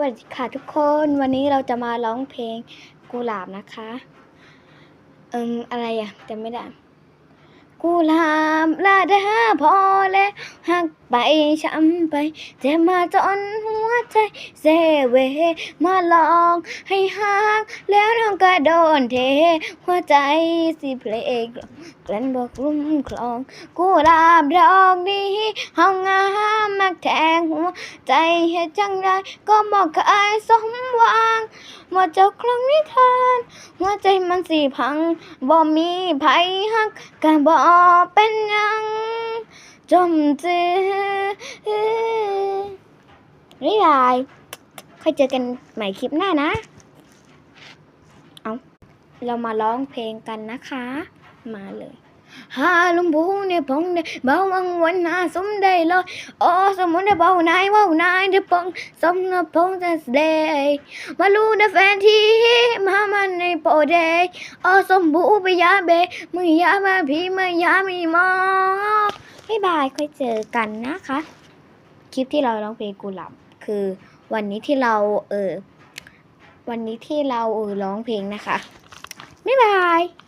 วัสดีค่ะทุกคนวันนี้เราจะมาร้องเพลงกุหลาบนะคะเอิมอะไรอะจำไม่ได้กุหลาบลาดาพอแล้วหักไปช้ำไปเจ็บมาจนหัวใจเซเวมาลองให้หักแล้วน้องก็โดนเท หัวใจสิเพลงกลันบอกลุ่มคลองกุหลาบดอกนี้ห้องงาักแทงหัวใจเฮ็ดจังไดก็บอกเคยสมหวังหมดเจ้าครั้งนิทานหัวใจมันสิพังบ่มีไผฮักก็บ่เป็นยังจมจือนี่ยายค่อยเจอกันใหม่คลิปหน้านะ เอาเรามาร้องเพลงกันนะคะ มาเลย ฮาลุมพูในพงในเบาวังวันหาสมได้ลอยโอ้สมุนได้เบานายว่านายได้ปงสมนพงจะเดย์มาลูได้แฟนที่มามันในโปเดย์โอ้สมบูไปยาเบมือยามาพี่มือยามีมอบ๊ายบายค่อยเจอกันนะคะ คลิปที่เราร้องเพลงกุหลาบคือวันนี้ที่เราเออวันนี้ที่เราเออร้องเพลงนะคะบ๊ายบาย